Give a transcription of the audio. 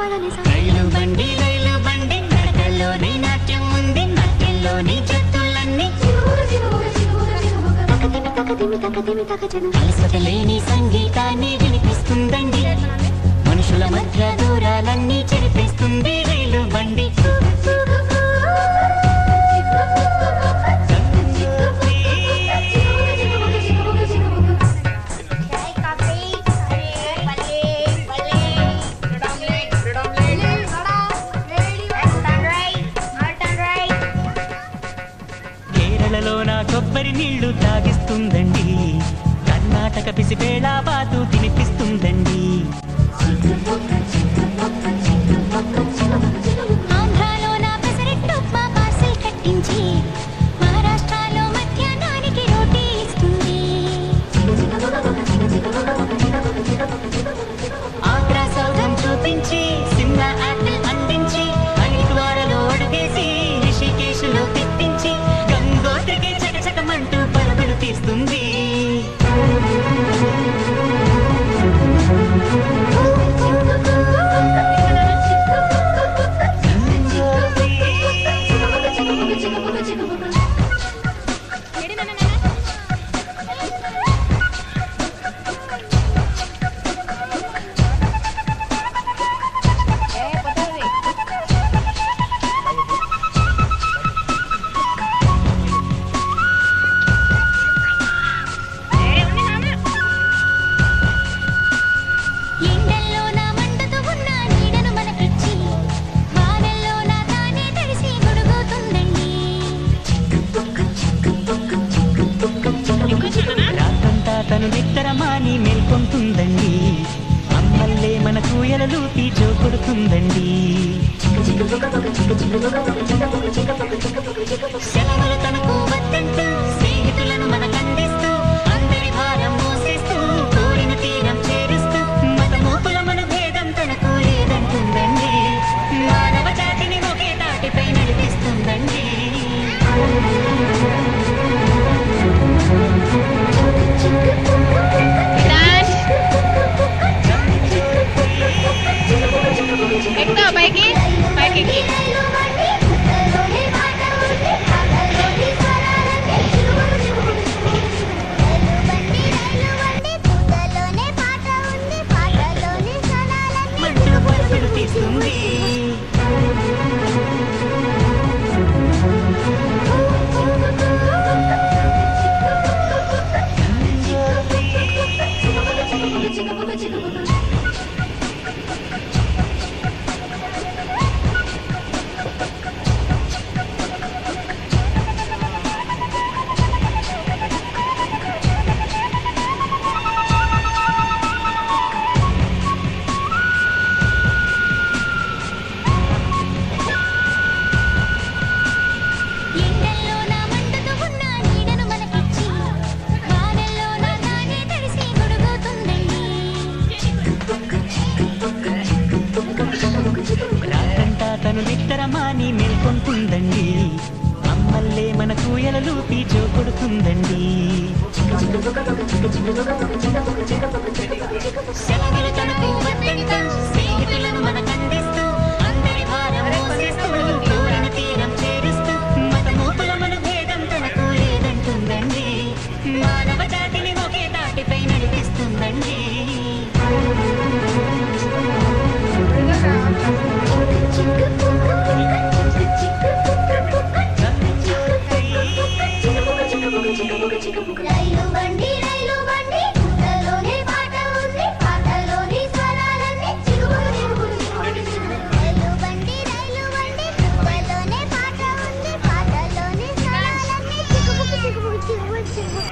రైలు బండి రైలు బండి నాట్యం ఉంది సంగీతాన్ని వినిపిస్తుందండి. మనుషుల మధ్య దూరాలన్నీ చెరిపేస్తుంది రైలు బండి కొబ్బరి నీళ్ళు తాగిస్తుందండి. కర్ణాటక పిసిపేళా బాతు తినిపిస్తుందండి. కొంటుందండి అమ్మల్లే మనకు కూయలలో తీచో కొడుతుందండి నన్ను విత్తరమాని మేల్కొంటుందండి. అమ్మల్లే మన ఎలలూపి చూపడుతుందండి. మానవ Thank you. దాటిపై నడిపిస్తుందండి.